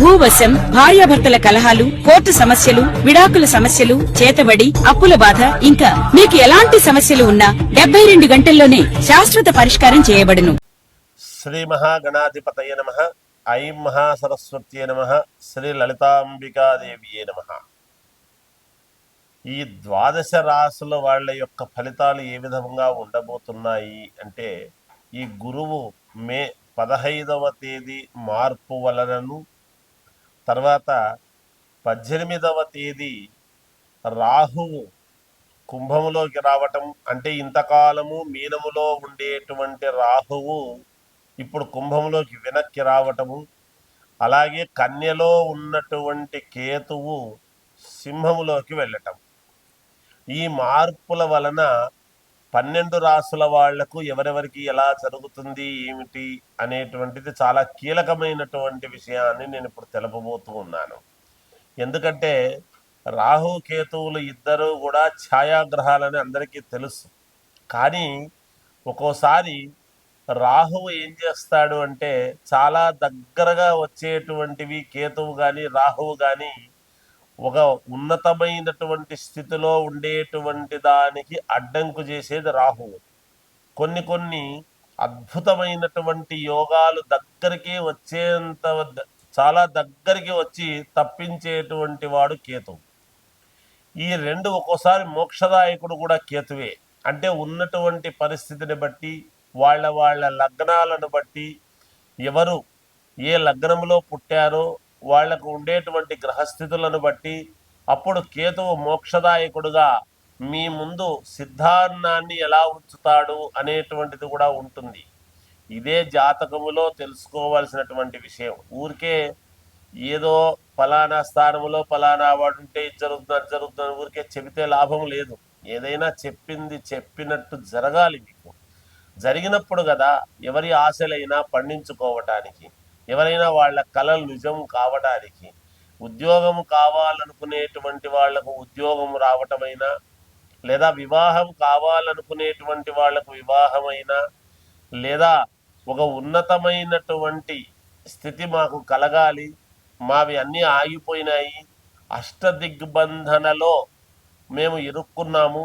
భూవశం భార్యాభర్తల కలహాలు కోర్టు సమస్యలు విడాకుల సమస్యలు చేతబడి అప్పుల బాధ ఇంకా మీకు ఎలాంటి సమస్యలు ఉన్నా డెబ్బై రెండు గంటల్లోనే శాశ్వత పరిష్కారం చేయబడును. శ్రీ మహాగణాధిపతయ నమ. ఐం మహాసరస్వత్యే నమ. శ్రీ లలితాంబికాదేవియే నమ. ఈ ద్వాదశ రాసుల వాళ్ళ యొక్క ఫలితాలు ఏ విధంగా ఉండబోతున్నాయి అంటే ఈ గురువు మే పదహైదవ తేదీ మార్పు వలనను తర్వాత పద్దెనిమిదవ తేదీ రాహువు కుంభములోకి రావటం అంటే ఇంతకాలము మీనములో ఉండేటువంటి రాహువు ఇప్పుడు కుంభంలోకి వెనక్కి రావటము. అలాగే కన్యలో ఉన్నటువంటి కేతువు సింహములోకి వెళ్ళటం. ఈ మార్పుల వలన పన్నెండు రాసుల వాళ్ళకు ఎవరెవరికి ఎలా జరుగుతుంది ఏమిటి అనేటువంటిది చాలా కీలకమైనటువంటి విషయాన్ని నేను ఇప్పుడు తెలపబోతూ ఉన్నాను. ఎందుకంటే రాహు కేతువులు ఇద్దరు కూడా ఛాయాగ్రహాలని అందరికీ తెలుసు. కానీ ఒక్కోసారి రాహువు ఏం చేస్తాడు అంటే చాలా దగ్గరగా వచ్చేటువంటివి కేతువు కానీ రాహువు కానీ ఒక ఉన్నతమైనటువంటి స్థితిలో ఉండేటువంటి దానికి అడ్డంకు చేసేది రాహువు. కొన్ని కొన్ని అద్భుతమైనటువంటి యోగాలు దగ్గరికి వచ్చేంత చాలా దగ్గరికి వచ్చి తప్పించేటువంటి వాడు కేతువు. ఈ రెండు ఒక్కోసారి మోక్షదాయకుడు కూడా కేతువే. అంటే ఉన్నటువంటి పరిస్థితిని బట్టి వాళ్ళ వాళ్ళ లగ్నాలను బట్టి ఎవరు ఏ లగ్నంలో పుట్టారో వాళ్ళకు ఉండేటువంటి గ్రహస్థితులను బట్టి అప్పుడు కేతువు మోక్షదాయకుడుగా మీ ముందు సిద్ధాన్నాన్ని ఎలా ఉంచుతాడు అనేటువంటిది కూడా ఉంటుంది. ఇదే జాతకములో తెలుసుకోవాల్సినటువంటి విషయం. ఊరికే ఏదో ఫలానా స్థానములో ఫలానా వాడు ఉంటే ఇది జరుగుతుంది అది జరుగుతుంది ఊరికే చెబితే లాభం లేదు. ఏదైనా చెప్పింది చెప్పినట్టు జరగాలి మీకు. జరిగినప్పుడు కదా ఎవరి ఆశలైనా పండించుకోవటానికి. ఎవరైనా వాళ్ళ కళలు నిజం కావడానికి ఉద్యోగం కావాలనుకునేటువంటి వాళ్ళకు ఉద్యోగం రావటమైనా లేదా వివాహం కావాలనుకునేటువంటి వాళ్ళకు వివాహమైనా లేదా ఒక ఉన్నతమైనటువంటి స్థితి మాకు కలగాలి మావి అన్నీ ఆగిపోయినాయి అష్టదిగ్బంధనలో మేము ఇరుక్కున్నాము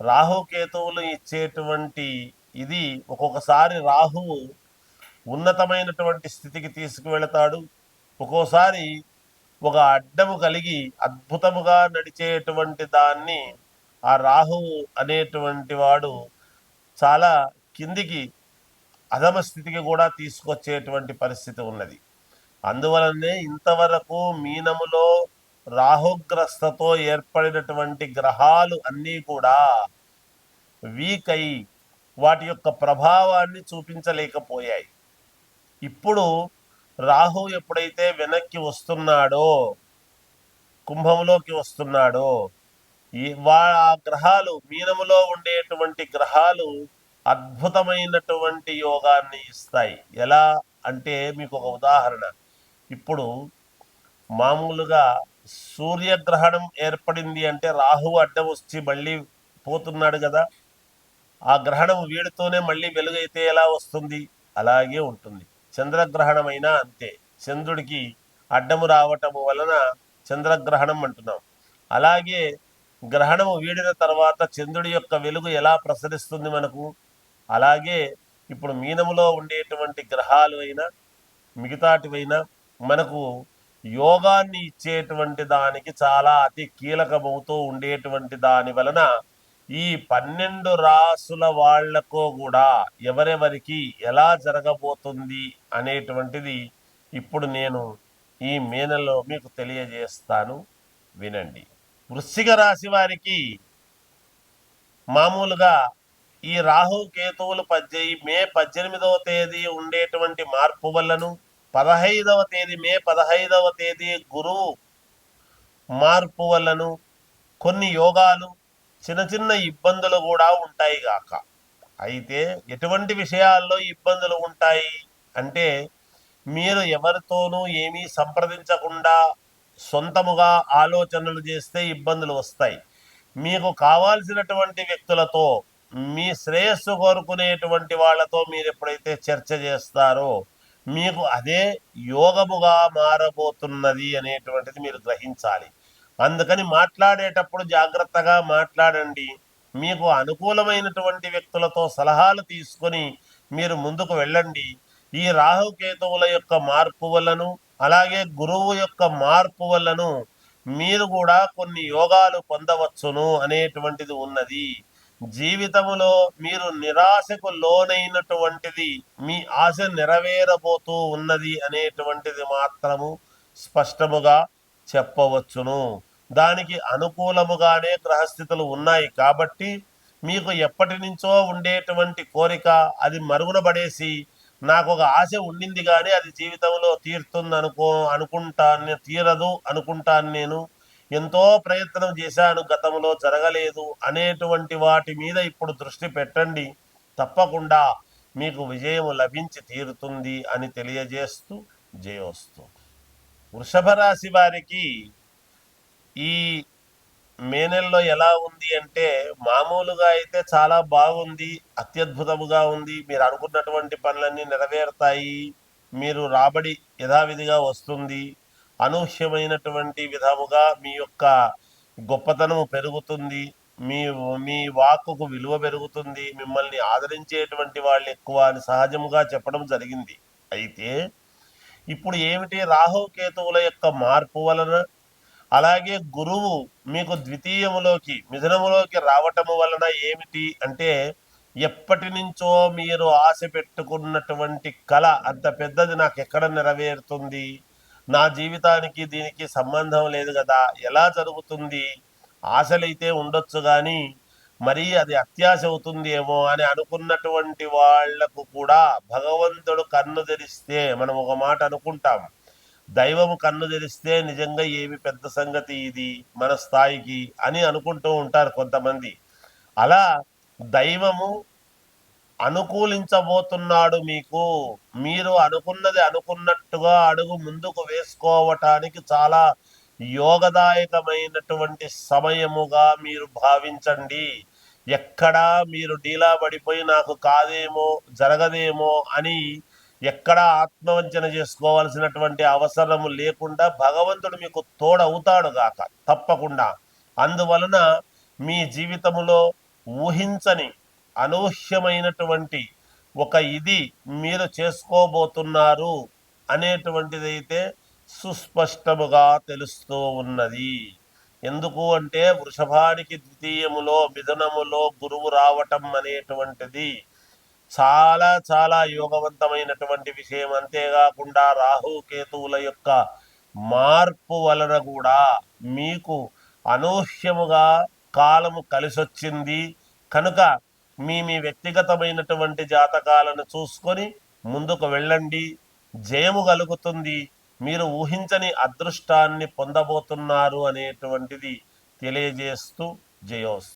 రాహుకేతువులు ఇచ్చేటువంటి ఇది ఒక్కొక్కసారి రాహువు ఉన్నతమైనటువంటి స్థితికి తీసుకువెళతాడు. ఒక్కోసారి ఒక అడ్డము కలిగి అద్భుతముగా నడిచేటువంటి దాన్ని ఆ రాహువు అనేటువంటి వాడు చాలా కిందికి అధమ స్థితికి కూడా తీసుకొచ్చేటువంటి పరిస్థితి ఉన్నది. అందువలనే ఇంతవరకు మీనములో రాహుగ్రస్తతో ఏర్పడినటువంటి గ్రహాలు అన్నీ కూడా వీక్ అయి వాటి యొక్క ప్రభావాన్ని చూపించలేకపోయాయి. ఇప్పుడు రాహు ఎప్పుడైతే వెనక్కి వస్తున్నాడో కుంభంలోకి వస్తున్నాడో ఈ వా ఆ గ్రహాలు మీనములో ఉండేటువంటి గ్రహాలు అద్భుతమైనటువంటి యోగాన్ని ఇస్తాయి. ఎలా అంటే మీకు ఒక ఉదాహరణ. ఇప్పుడు మామూలుగా సూర్యగ్రహణం ఏర్పడింది అంటే రాహు అడ్డం వచ్చి మళ్ళీ పోతున్నాడు కదా. ఆ గ్రహణం వీడితోనే మళ్ళీ వెలుగైతే ఎలా వస్తుంది? అలాగే ఉంటుంది. చంద్రగ్రహణమైనా అంతే. చంద్రుడికి అడ్డము రావటము వలన చంద్రగ్రహణం అంటున్నాం. అలాగే గ్రహణము వీడిన తర్వాత చంద్రుడి యొక్క వెలుగు ఎలా ప్రసరిస్తుంది మనకు? అలాగే ఇప్పుడు మీనములో ఉండేటువంటి గ్రహాలు అయినా మిగతాటివైనా మనకు యోగాన్ని ఇచ్చేటువంటి దానికి చాలా అతి కీలకమవుతూ ఉండేటువంటి దాని వలన ఈ పన్నెండు రాసుల వాళ్ళకు కూడా ఎవరెవరికి ఎలా జరగబోతుంది అనేటువంటిది ఇప్పుడు నేను ఈ మేనలో మీకు తెలియజేస్తాను. వినండి. వృశ్చిక రాశి వారికి మామూలుగా ఈ రాహు కేతువులు పద్దె మే పద్దెనిమిదవ తేదీ ఉండేటువంటి మార్పు వల్లను పదహైదవ తేదీ మే పదహైదవ తేదీ గురువు మార్పు వల్లను కొన్ని యోగాలు చిన్న చిన్న ఇబ్బందులు కూడా ఉంటాయి గాక. అయితే ఎటువంటి విషయాల్లో ఇబ్బందులు ఉంటాయి అంటే మీరు ఎవరితోనూ ఏమీ సంప్రదించకుండా సొంతముగా ఆలోచనలు చేస్తే ఇబ్బందులు వస్తాయి. మీకు కావాల్సినటువంటి వ్యక్తులతో మీ శ్రేయస్సు కోరుకునేటువంటి వాళ్ళతో మీరు ఎప్పుడైతే చర్చ చేస్తారో మీకు అదే యోగముగా మారబోతున్నది అనేటువంటిది మీరు గ్రహించాలి. అందుకని మాట్లాడేటప్పుడు జాగ్రత్తగా మాట్లాడండి. మీకు అనుకూలమైనటువంటి వ్యక్తులతో సలహాలు తీసుకొని మీరు ముందుకు వెళ్ళండి. ఈ రాహుకేతువుల యొక్క మార్పు వల్లను అలాగే గురువు యొక్క మార్పు వల్లను మీరు కూడా కొన్ని యోగాలు పొందవచ్చును అనేటువంటిది ఉన్నది. జీవితములో మీరు నిరాశకు లోనైనటువంటిది మీ ఆశ నెరవేరబోతూ ఉన్నది అనేటువంటిది మాత్రము స్పష్టముగా చెప్పవచ్చును. దానికి అనుకూలముగానే గ్రహస్థితులు ఉన్నాయి కాబట్టి మీకు ఎప్పటి నుంచో ఉండేటువంటి కోరిక అది మరుగున పడేసి నాకు ఒక ఆశ ఉండింది కానీ అది జీవితంలో తీరుతుంది అనుకో అనుకుంటాను తీరదు అనుకుంటాను నేను. ఎంతో ప్రయత్నం చేశాను గతంలో జరగలేదు అనేటువంటి వాటి మీద ఇప్పుడు దృష్టి పెట్టండి. తప్పకుండా మీకు విజయం లభించి తీరుతుంది అని తెలియజేస్తూ జయోస్తు వృషభ రాశి వారికి ఈ మే నెలలో ఎలా ఉంది అంటే మామూలుగా అయితే చాలా బాగుంది అత్యద్భుతముగా ఉంది. మీరు అనుకున్నటువంటి పనులన్నీ నెరవేరుతాయి. మీరు రాబడి యథావిధిగా వస్తుంది. అనూహ్యమైనటువంటి విధముగా మీ యొక్క గొప్పతనము పెరుగుతుంది. మీ మీ వాక్కుకు విలువ పెరుగుతుంది. మిమ్మల్ని ఆదరించేటువంటి వాళ్ళు ఎక్కువ అని సహజముగా చెప్పడం జరిగింది. అయితే ఇప్పుడు ఏమిటి రాహు కేతువుల యొక్క మార్పు వలన? అలాగే గురువు మీకు ద్వితీయములోకి మిథునములోకి రావటము వలన ఏమిటి అంటే ఎప్పటి నుంచో మీరు ఆశ పెట్టుకున్నటువంటి కళ అంత పెద్దది నాకు ఎక్కడ నెరవేరుతుంది? నా జీవితానికి దీనికి సంబంధం లేదు కదా ఎలా జరుగుతుంది? ఆశలైతే ఉండొచ్చు కానీ మరి అది అత్యాశ అవుతుంది ఏమో అని అనుకున్నటువంటి వాళ్ళకు కూడా భగవంతుడు కన్ను తెరిస్తే మనం ఒక మాట అనుకుంటాం. దైవము కన్ను తెరిస్తే నిజంగా ఏమి పెద్ద సంగతి ఇది మన స్థాయికి అని అనుకుంటూ ఉంటారు కొంతమంది. అలా దైవము అనుకూలించబోతున్నాడు మీకు. మీరు అనుకున్నది అనుకున్నట్టుగా అడుగు ముందుకు వేసుకోవటానికి చాలా యోగదాయకమైనటువంటి సమయముగా మీరు భావించండి. ఎక్కడా మీరు డీలా పడిపోయి నాకు కాదేమో జరగదేమో అని ఎక్కడా ఆత్మవంచన చేసుకోవాల్సినటువంటి అవసరము లేకుండా భగవంతుడు మీకు తోడవుతాడు గాక తప్పకుండా. అందువలన మీ జీవితములో ఊహించని అనూహ్యమైనటువంటి ఒక ఇది మీరు చేసుకోబోతున్నారు అనేటువంటిదైతే సుస్పష్టముగా తెలుస్తూ ఉన్నది. ఎందుకు అంటే వృషభానికి ద్వితీయములో మిథునములో గురువు రావటం అనేటువంటిది చాలా చాలా యోగవంతమైనటువంటి విషయం. అంతేకాకుండా రాహుకేతువుల యొక్క మార్పు వలన కూడా మీకు అనూహ్యముగా కాలము కలిసొచ్చింది. కనుక మీ మీ వ్యక్తిగతమైనటువంటి జాతకాలను చూసుకొని ముందుకు వెళ్ళండి. జయము కలుగుతుంది. మీరు ఊహించని అదృష్టాన్ని పొందబోతున్నారు అనేటువంటిది తెలియజేస్తూ జయోస్